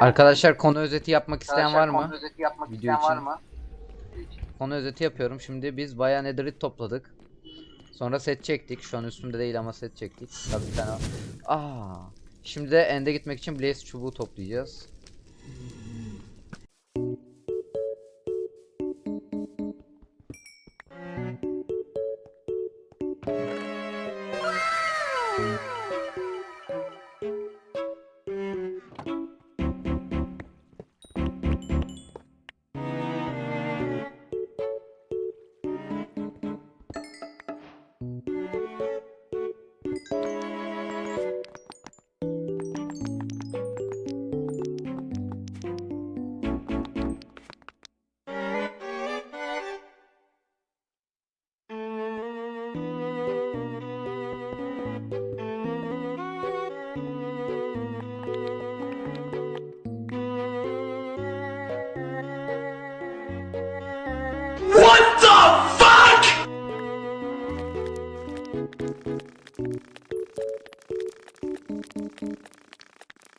Arkadaşlar konu özeti yapmak isteyen var Arkadaşlar, mı? konu özeti yapmak Video isteyen var için. mı? Konu özeti yapıyorum. Şimdi biz bayağı netherite topladık. Sonra set çektik. Şu an üstümde değil ama set çektik. Tabii bir tane. Aa. Şimdi de end'e gitmek için blaze çubuğu toplayacağız.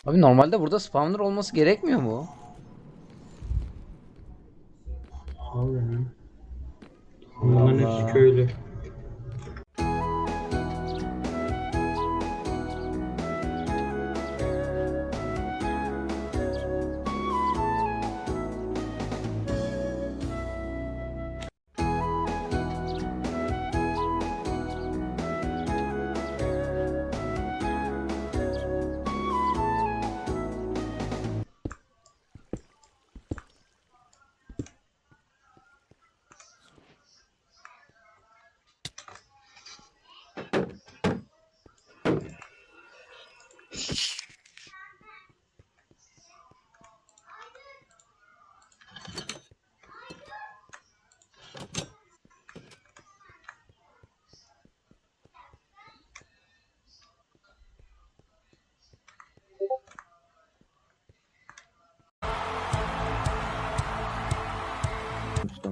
Abi normalde burada spawner olması gerekmiyor mu?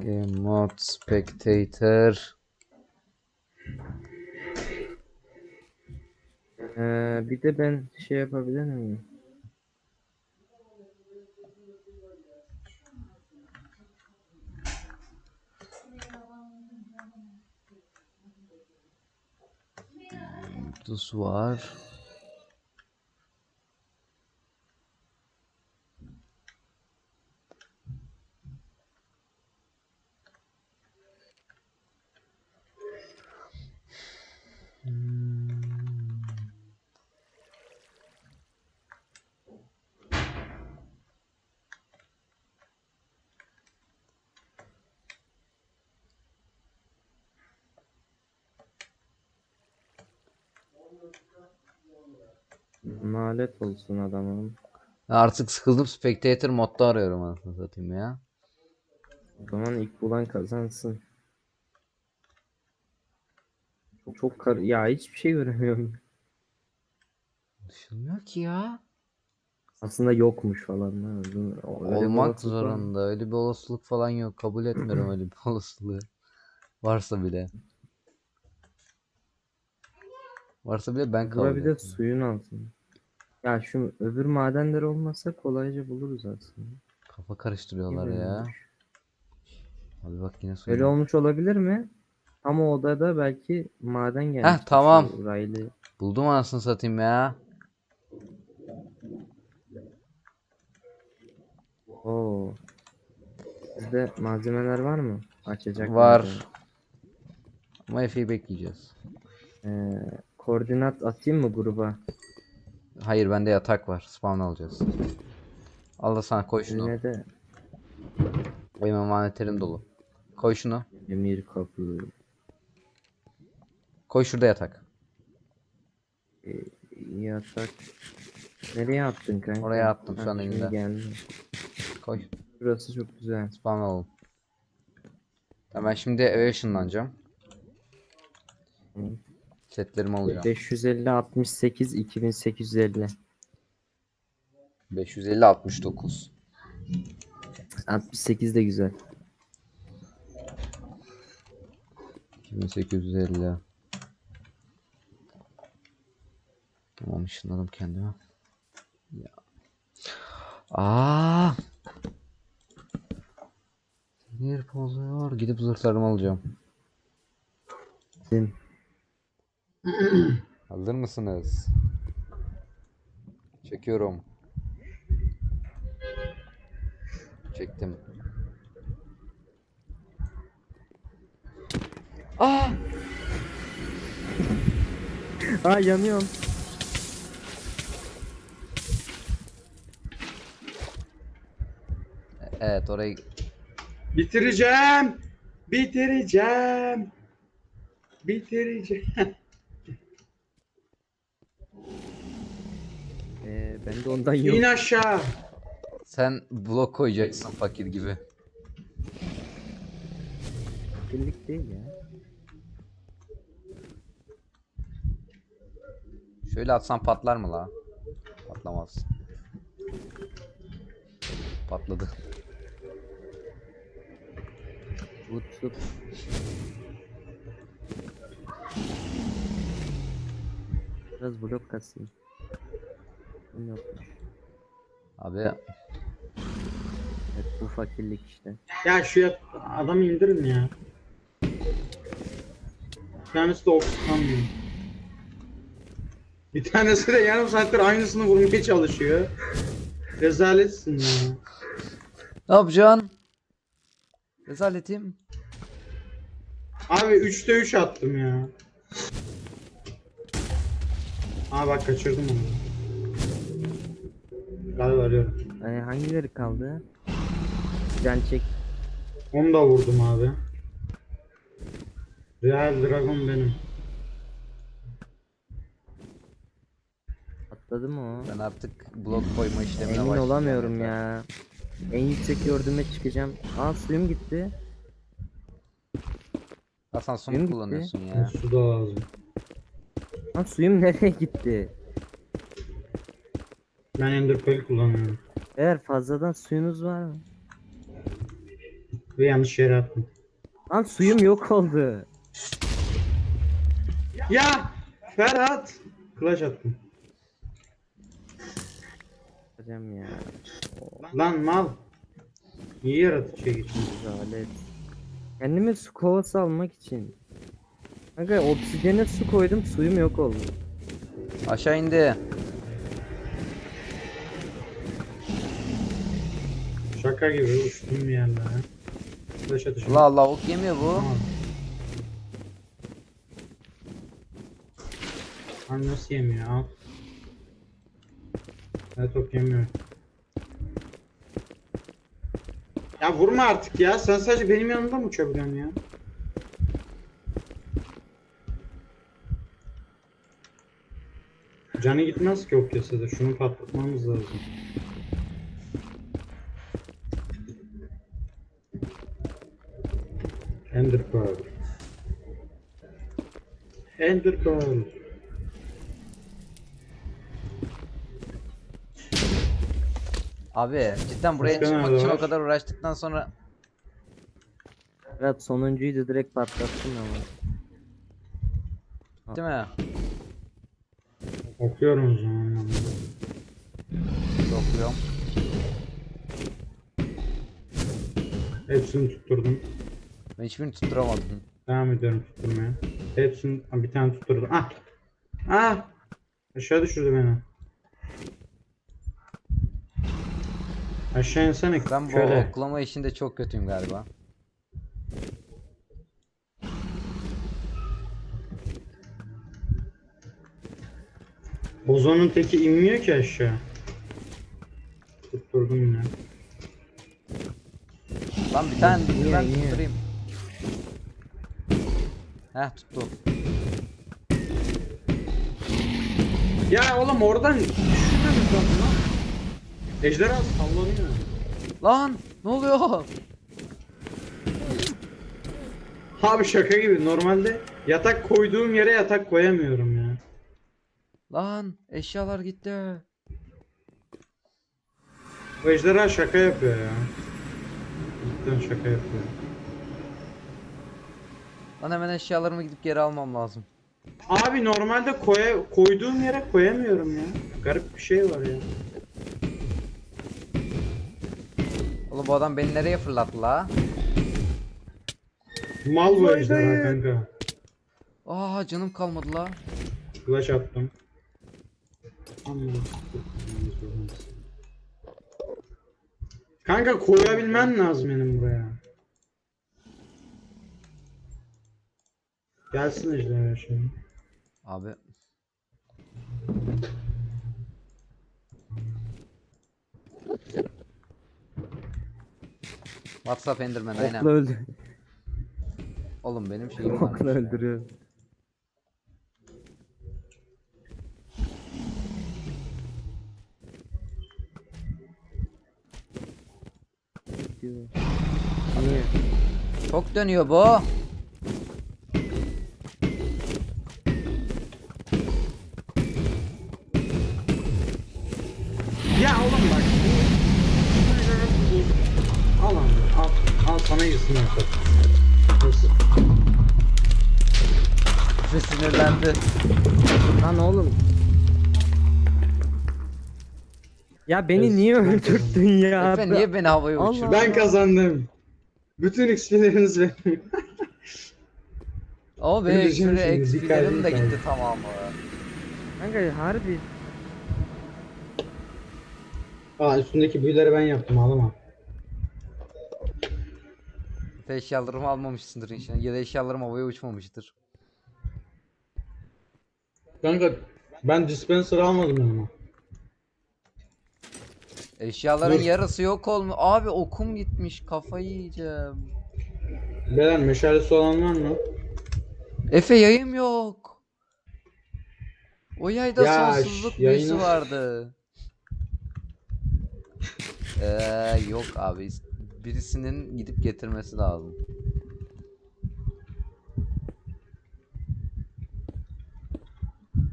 Game mode spectator. Ee, bir de ben şey yapabilir miyim? Tuz var. Olsun adamım. Artık sıkıldım spectator modda arıyorum anasını satayım ya. O zaman ilk bulan kazansın. Çok, çok kar ya hiçbir şey göremiyorum. Anlaşılmıyor ki ya. Aslında yokmuş falan. ha. Öyle Olmak olasılık var mı? zorunda. Öyle bir olasılık falan yok. Kabul etmiyorum öyle bir olasılığı. Varsa bile. Varsa bile ben kabul Bura bir de etmiyorum. suyun altında. Ya şu öbür madenler olmasa kolayca buluruz aslında. Kafa karıştırıyorlar Gibi ya. olmuş. Abi bak yine. Öyle olmuş olabilir mi? Ama o odada belki maden gelmiş. tamam. Raylı. Buldum anasını satayım ya. Oo. Sizde malzemeler var mı? Açacak Var. Ama Efe'yi bekleyeceğiz. Ee, koordinat atayım mı gruba? Hayır bende yatak var. Spawn alacağız. Al da sana koy şunu. Yine de Benim emanetlerim dolu. Koy şunu. emir kapı. Koy şurada yatak. Yatak. Nereye attın kanka? Oraya attım, şu Ha, an şimdi elimde. geldi. Koy. Burası çok güzel. Spawn alalım. Tamam ben şimdi eve ışınlanacağım. Hı. Setlerimi alacağım. 550 68 2850. 550 69. 68 de güzel. 2850. Tamam ışınladım kendime. Ya. Aa! Sinir bozuyor. Gidip zırhlarımı alacağım. Din. Hazır mısınız? Çekiyorum. Çektim. Aa! Aa yanıyorum. Evet orayı Bitireceğim. Bitireceğim. Bitireceğim. Ben de ondan yok. İn aşağı. sen blok koyacaksın fakir gibi. Birlik değil ya. Şöyle atsan patlar mı la? Patlamaz. Patladı. Wood soup. Biraz blok kasayım. Yok. Abi Evet bu fakirlik işte. Ya şu yat adamı indirin ya. Bir tanesi de oksanmıyor. Bir tanesi de yarım saattir aynısını vurmaya çalışıyor. Rezaletsin ya. ne yapacaksın? Rezaletim. Abi 3'te 3 attım ya. Aa bak kaçırdım onu. Galiba arıyorum. Ee, hangileri kaldı? Can çek. Onu da vurdum abi. Real Dragon benim. Atladı mı o? Ben artık blok koyma işlemine Emin olamıyorum ya. En yüksek gördüğüme çıkacağım. Aa suyum gitti. Hasan Benim gitti. kullanıyorsun ya. Su da lazım. Lan suyum nereye gitti? Ben Ender Pearl kullanıyorum. Eğer fazladan suyunuz var mı? Ve yanlış yere attım. Lan suyum yok oldu. Ya Ferhat! Kulaç attım. Hocam ya. Lan mal. Niye yaratıcıya geçtin? Zalet. Kendime su kovası almak için. Kanka obsidiyene su koydum suyum yok oldu. Aşağı indi. Şaka gibi uçtum bir yerden. Kulaç atışı. Allah Allah ok yemiyor bu. Lan nasıl yemiyor al. Evet ok yemiyor. Ya vurma artık ya. Sen sadece benim yanımda mı uçabiliyorsun ya? Canı gitmez ki ok yese de. Şunu patlatmamız lazım. Ender Pearl. Ender Pearl. Abi cidden buraya Başka çıkmak nerede için o var? kadar uğraştıktan sonra Evet sonuncuydu direkt patlattın ama. değil mi? Okuyorum o zaman. Yokluyorum. Hepsini tutturdum. Ben hiçbirini tutturamadım. Devam ediyorum tutturmaya. Hepsini Ha, bir tane tutturdum. Ah! Ah! Aşağı düşürdü beni. Aşağı insene. Ben bu Şöyle. oklama işinde çok kötüyüm galiba. Bozonun teki inmiyor ki aşağı. Tutturdum yine. Lan bir tane ben tutturayım. Heh tuttu. Ya oğlum oradan düşürmemiz lazım lan. Ejderha sallanıyor. Lan ne oluyor? Abi şaka gibi. Normalde yatak koyduğum yere yatak koyamıyorum ya. Lan eşyalar gitti. Bu ejderha şaka yapıyor ya. Cidden şaka yapıyor. Lan hemen eşyalarımı gidip geri almam lazım. Abi normalde koya, koyduğum yere koyamıyorum ya. Garip bir şey var ya. Oğlum bu adam beni nereye fırlattı la? Mal bu ejderha kanka. Aa canım kalmadı la. Flash attım. Kanka koyabilmen lazım benim buraya. Gelsin ejderha şimdi. Abi. WhatsApp Enderman aynen. Okla öldü. Oğlum benim şeyim varmış Okla öldürüyor. Niye? Çok dönüyor bu. Al sana girsin artık. Nasıl? Ve sinirlendi. Lan oğlum. Ya beni Evet, niye öldürttün ya? Efe niye beni havaya Allah. uçurdun? Ben kazandım. Bütün XP'leriniz benim. O be Öleceğim şuraya şimdi, XP'lerim de gitti tamamı. Kanka harbi. Aa üstündeki büyüleri ben yaptım ağlama. Efe eşyalarımı almamışsındır inşallah. Ya da eşyalarım havaya uçmamıştır. Kanka ben dispenser almadım ama. Eşyaların Dur. yarısı yok olmu. Abi okum gitmiş. Kafayı yiyeceğim. Belen meşalesi olan var mı? Efe yayım yok. O yayda Ya, sonsuzluk büyüsü yayını- vardı. Eee yok abi. İs- Birisinin gidip getirmesi lazım.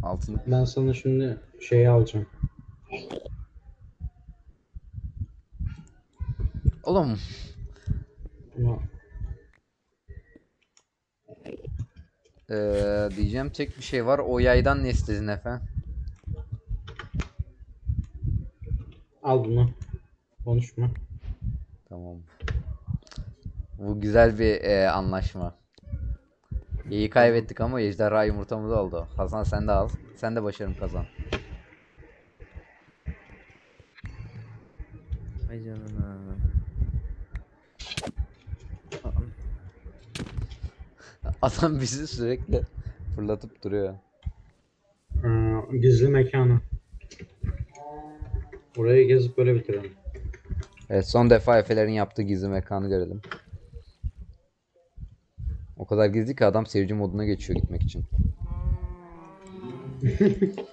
Altını Ben sana şimdi şeyi alacağım. Oğlum Ama eee, diyeceğim tek bir şey var. O yaydan ne istedin efendim? al bunu. Konuşma. Tamam. Bu güzel bir eee, anlaşma. İyi kaybettik ama ejderha yumurtamız oldu. Hasan sen de al. Sen de başarım kazan. Ay canına. Adam bizi sürekli fırlatıp duruyor. Ee, gizli mekanı. Orayı gezip böyle bitirelim. Evet son defa Efe'lerin yaptığı gizli mekanı görelim. O kadar gizli ki adam seyirci moduna geçiyor gitmek için.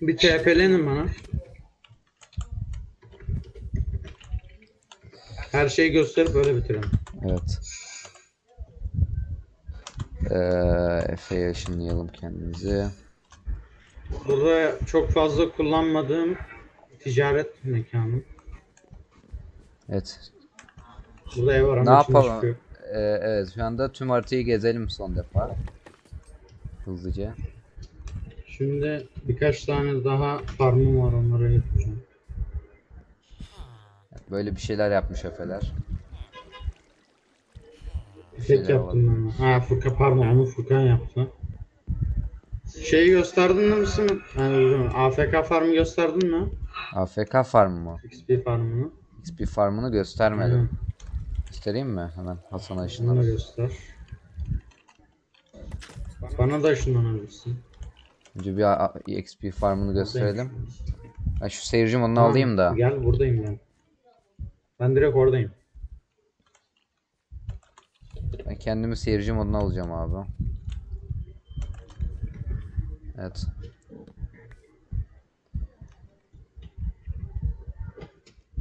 Bir TP'lenin bana. Her şeyi gösterip böyle bitirelim. Evet. Ee, Efe'ye ışınlayalım kendimizi. Burada çok fazla kullanmadığım ticaret mekanı. Evet. Burada ev var Ne ama içinde yapalım? çıkıyor. Ee, evet şu anda tüm haritayı gezelim son defa. Hızlıca. Şimdi birkaç tane daha farmım var onları yapacağım. Böyle bir şeyler yapmış Efe'ler. Şeyler yaptım ben. Ha Furkan pardon onu Furkan yaptı. Şeyi gösterdin mi misin? Yani özür AFK farmı gösterdin mi? AFK farm mı? XP farmını. XP farmını göstermedim. Aynen. Göstereyim mi? Hemen Hasan'a Onu da ışınlanıp. göster. Bana da ışınlanabilirsin. Önce bir XP farmını gösterelim. Ben şu seyirci modunu Tamam, alayım da. Gel buradayım ben. Ben direkt oradayım. Kendimi seyirci moduna alacağım abi. Evet.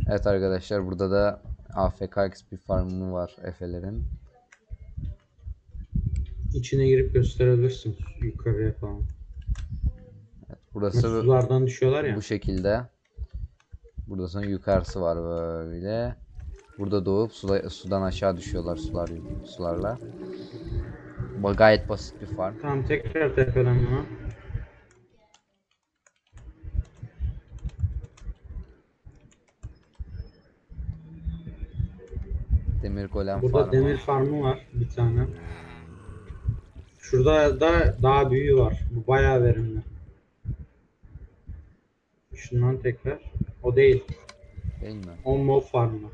Evet arkadaşlar burada da AFK XP farmı var Efe'lerin. İçine girip gösterebilirsin yukarıya falan. Burası Sulardan düşüyorlar ya. bu şekilde. Burada sonra yukarısı var böyle. Burada doğup suda- sudan aşağı düşüyorlar sular sularla. Bu gayet basit bir farm. Tamam tekrar tepelen buna. Demir golem Burada farmı. demir farmı var bir tane. Şurada da daha büyüğü var. Bu bayağı verimli. Şundan tekrar. O değil. Değil mi? O mob farmı.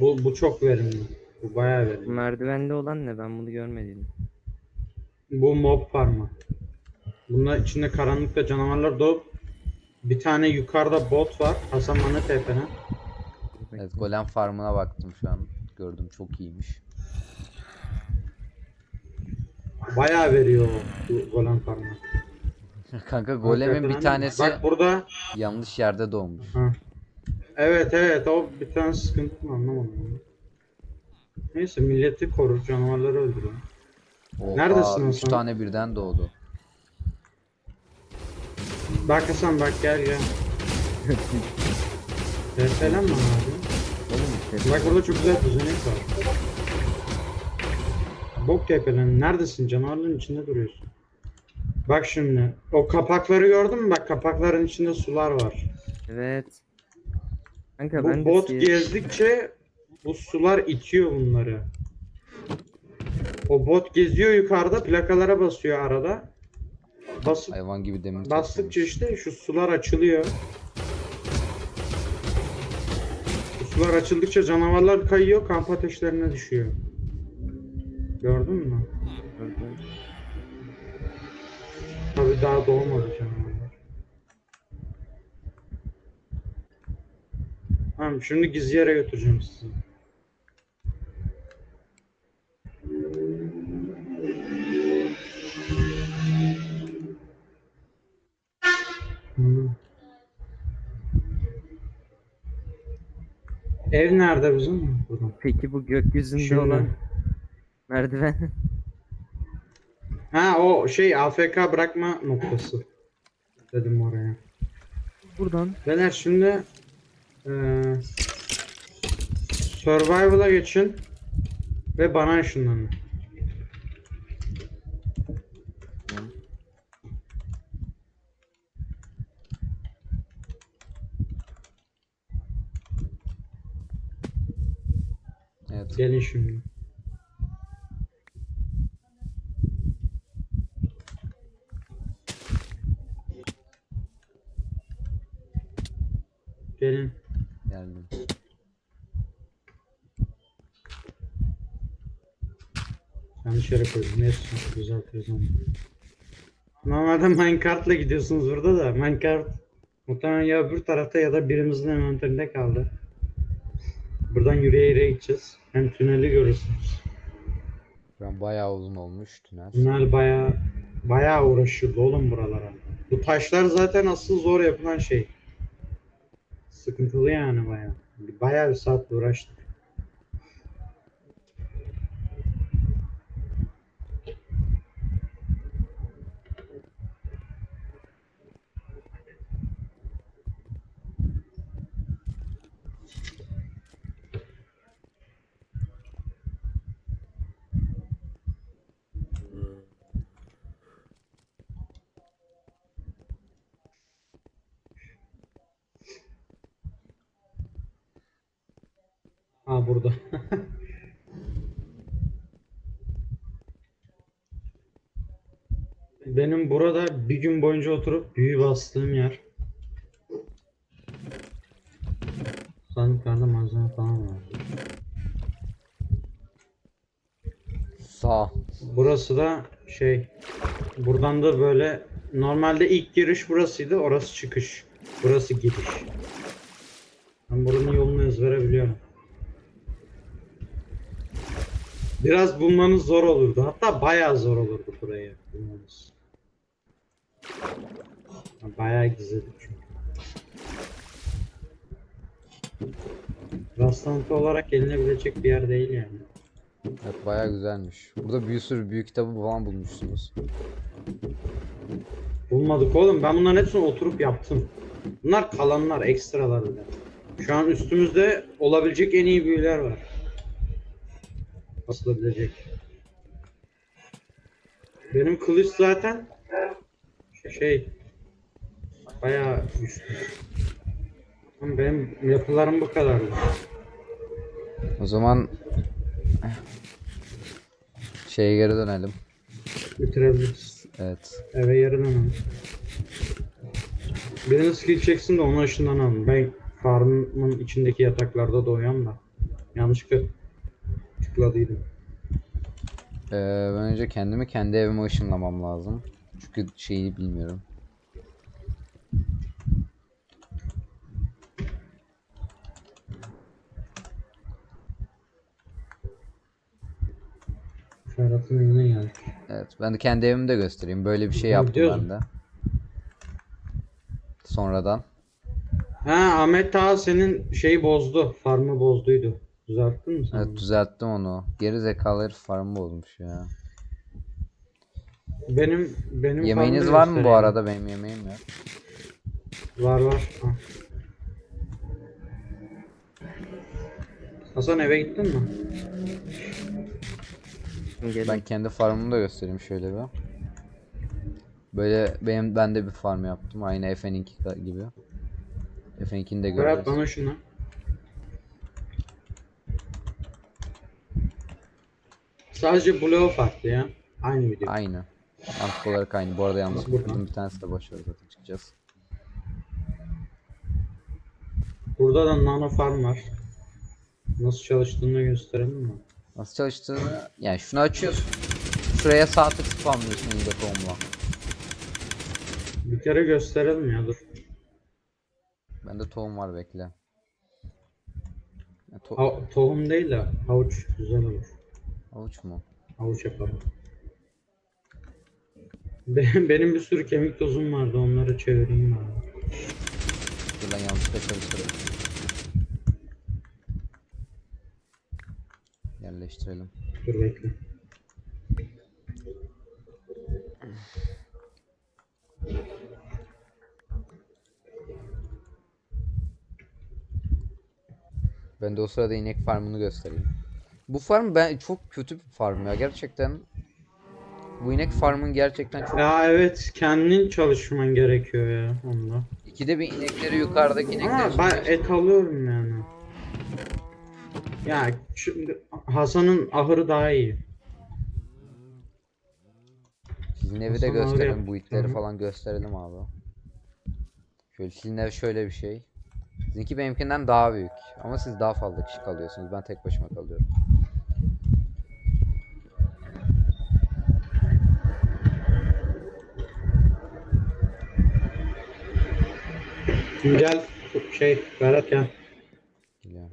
Bu, bu çok verimli. Bu bayağı verimli. Merdivende olan ne? Ben bunu görmedim. Bu mob farmı. Bunlar içinde karanlıkta canavarlar doğup bir tane yukarıda bot var. Hasan bana tepene. Evet golem farmına baktım şu an. Gördüm çok iyiymiş. Bayağı veriyor bu golem farmı. Kanka golemin bir tanesi Bak burada yanlış yerde doğmuş. Ha. Evet evet o bir tane sıkıntı mı anlamadım. Neyse milleti korur canavarları öldürür. Oha, Neredesin üç Hasan? tane birden doğdu. Bak Hasan bak gel gel. Selam mı abi? Oğlum işte Bak burada çok güzel düzenek var. Bok tepelen neredesin canavarların içinde duruyorsun. Bak şimdi o kapakları gördün mü? Bak kapakların içinde sular var. evet. Kanka Bu ben de bot siyah- gezdikçe bu sular itiyor bunları. O bot geziyor yukarıda plakalara basıyor arada. Basıp Hayvan gibi demir bastıkça toplamış. işte şu sular açılıyor. Bu sular açıldıkça canavarlar kayıyor, kamp ateşlerine düşüyor. Gördün mü? Gördüm. Tabii daha doğmadı canavarlar. Tamam şimdi gizli yere götüreceğim sizi. Ev nerede bizim? Burada. Peki bu gökyüzünde Şimdi. olan merdiven Ha o şey AFK bırakma noktası. Dedim oraya. buradan Beyler şimdi eee Survival'a geçin ve bana ışınlanın. Evet. Gelin şimdi. Gelin. Geldim. Yanlış yere koydum. Neyse düzeltiriz onu. Normalde minecart'la gidiyorsunuz burada da minecart muhtemelen ya öbür tarafta ya da birimizin envanterinde kaldı. Buradan yürüye yürüye gideceğiz. Hem tüneli görürsünüz. An bayağı uzun olmuş tünel. Tünel bayağı bayağı uğraşıldı oğlum buralara. Bu taşlar zaten asıl zor yapılan şey. Sıkıntılı yani bayağı. Bayağı bir saat uğraştık. Burada. Benim burada bir gün boyunca oturup büyü bastığım yer. Sandıklarda malzeme falan var. Sağ. Burası da şey buradan da böyle normalde ilk giriş burasıydı orası çıkış burası giriş biraz bulmanız zor olurdu hatta bayağı zor olurdu burayı bulmanız bayağı gizledik çünkü rastlantı olarak gelinebilecek bir yer değil yani Evet bayağı güzelmiş. Burada bir sürü büyük kitabı falan bulmuşsunuz. Bulmadık oğlum. Ben bunların hepsini oturup yaptım. Bunlar kalanlar, ekstralar bile. Şu an üstümüzde olabilecek en iyi büyüler var. Basılabilecek. Benim kılıç zaten şey bayağı güçlü. Ama benim yapılarım bu kadardı. O zaman şeye geri dönelim. Bitirebiliriz. Evet. Eve yarın dönelim. Birini skill çeksin de onu ışından alın. Ben farmın içindeki yataklarda doyuyorum da. Yanlışlıkla tıkladıydım. Ee, ben önce kendimi kendi evime ışınlamam lazım. Çünkü şeyi bilmiyorum. Ferhat'ın evine geldik. Evet, ben de kendi evimi de göstereyim. Böyle bir şey yaptım ben de. Sonradan. Ha Ahmet Ağa senin şeyi bozdu. Farmı bozduydu. Düzelttin mi sen? Evet onu? düzelttim onu. Geri zekalı herif farmı bozmuş ya. Benim benim Yemeğiniz var mı bu göstereyim. arada? Benim yemeğim yok. Var var. Ha. Hasan eve gittin mi? Gelin. Ben kendi farmımı da göstereyim şöyle bir. Böyle benim ben de bir farm yaptım. Aynı FN2 gibi. FN2'ni de Ferhat göreceğiz. bana şunu. Sadece bloğu farklı ya. Aynı video. Aynı. Mantık olarak aynı. Bu arada yalnız buradan? bir tanesi de başarılı zaten çıkacağız. Burada da nano farm var. Nasıl çalıştığını gösterelim mi? Nasıl çalıştığını yani şunu açıyorsun. Şuraya sağ tık spamlıyorsun elinde tohumla. Bir kere gösterelim ya dur. Bende tohum var bekle. Ya, to- Ha- tohum değil de havuç güzel olur. Avuç mu? Havuç yapalım. Benim, benim bir sürü kemik tozum vardı onları çevireyim abi. Dur lan yanlışlıkla çalıştırdım. Yerleştirelim. Dur bekle. Ben de o sırada inek farmını göstereyim. Bu farm ben çok kötü bir farm ya gerçekten. Bu inek farmın gerçekten çok Ya evet kendin çalışman gerekiyor ya onda. İkide bir inekleri yukarıdaki inekleri Ama ben et alıyorum yani. Ya şimdi Hasan'ın ahırı daha iyi. Sizin evi de gösterelim. Bu itleri falan gösterelim abi. Şöyle sizin ev şöyle bir şey. Sizinki benimkinden daha büyük. Ama siz daha fazla kişi kalıyorsunuz. Ben tek başıma kalıyorum. Gel şey Berat gel. Geliyorum.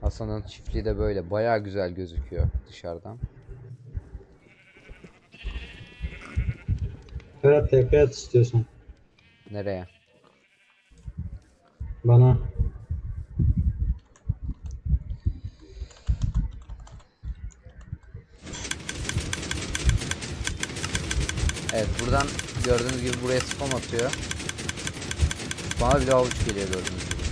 Hasan'ın çiftliği de böyle. Bayağı güzel gözüküyor dışarıdan. Berat TP at istiyorsan. Nereye? Bana. Evet buradan gördüğünüz gibi buraya spam atıyor. Bana bir de avuç geliyor gördüğünüz gibi.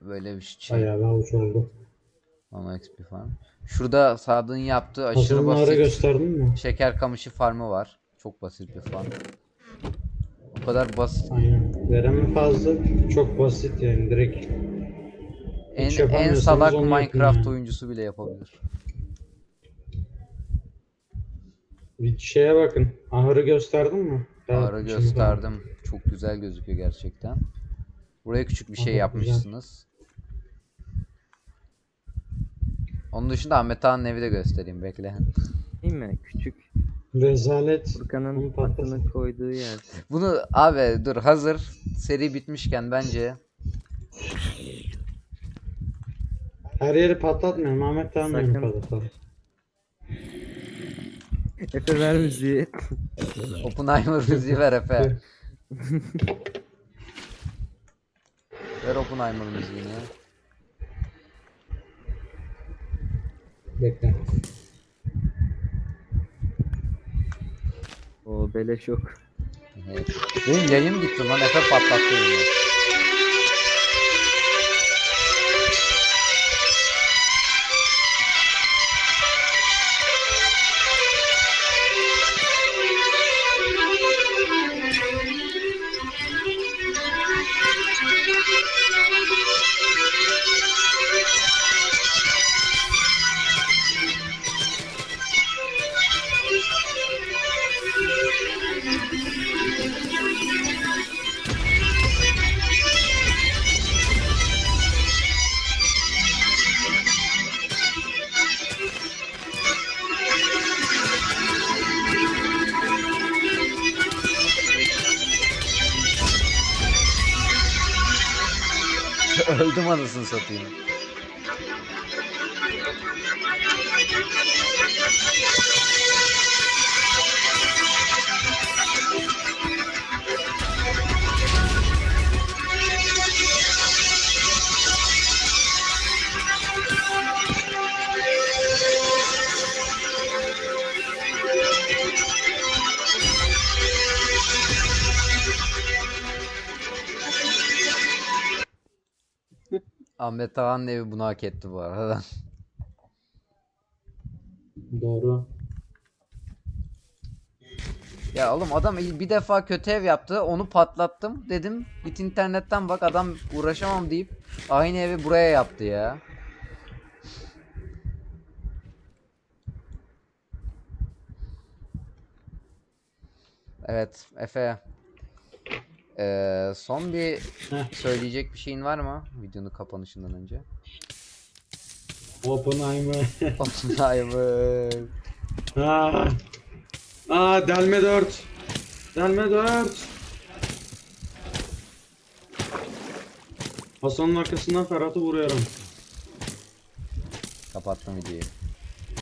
Böyle bir şey. Bayağı bir avuç oldu. Nano XP farm. Şurada Sadık'ın yaptığı aşırı Hasan'ın ahırı basit gösterdin mi? şeker kamışı farmı var. Çok basit bir farm. O kadar basit. Aynen. Veremi fazla çok basit yani direkt. En, Hiç en yapamıyorsanız salak onu yapın Minecraft yani. oyuncusu bile yapabilir. Bir şeye bakın. Ahırı gösterdin mi? Berat, Ağrı içini gösterdim. Çok güzel gözüküyor gerçekten. Buraya küçük bir şey Aha, güzel. yapmışsınız. Onun dışında Ahmet Ağa'nın evi de göstereyim bekle. Değil mi? Küçük. Rezalet. Furkan'ın Onu patlasın. atını koyduğu yer. Bunu abi dur hazır seri bitmişken bence Her yeri patlatmayalım. Ahmet tamam Sakın. patlatalım. Efe ver müziği. Oppenheimer müziği ver Efe. ver Oppenheimer müziğini. Bekle. O beleş yok. Evet. Benim yayım gitti lan Efe patlattı beni. Öldüm anasını satayım. Ahmet Ağa'nın evi bunu hak etti bu arada. Doğru. Ya oğlum adam bir defa kötü ev yaptı onu patlattım dedim git internetten bak adam uğraşamam deyip aynı evi buraya yaptı ya. Evet Efe. Ee, son bir söyleyecek bir şeyin var mı videonun kapanışından önce? Oppenheimer. Oppenheimer. Aa. Aa delme 4. Delme 4. Hasan'ın arkasından Ferhat'ı vuruyorum. Kapattım videoyu.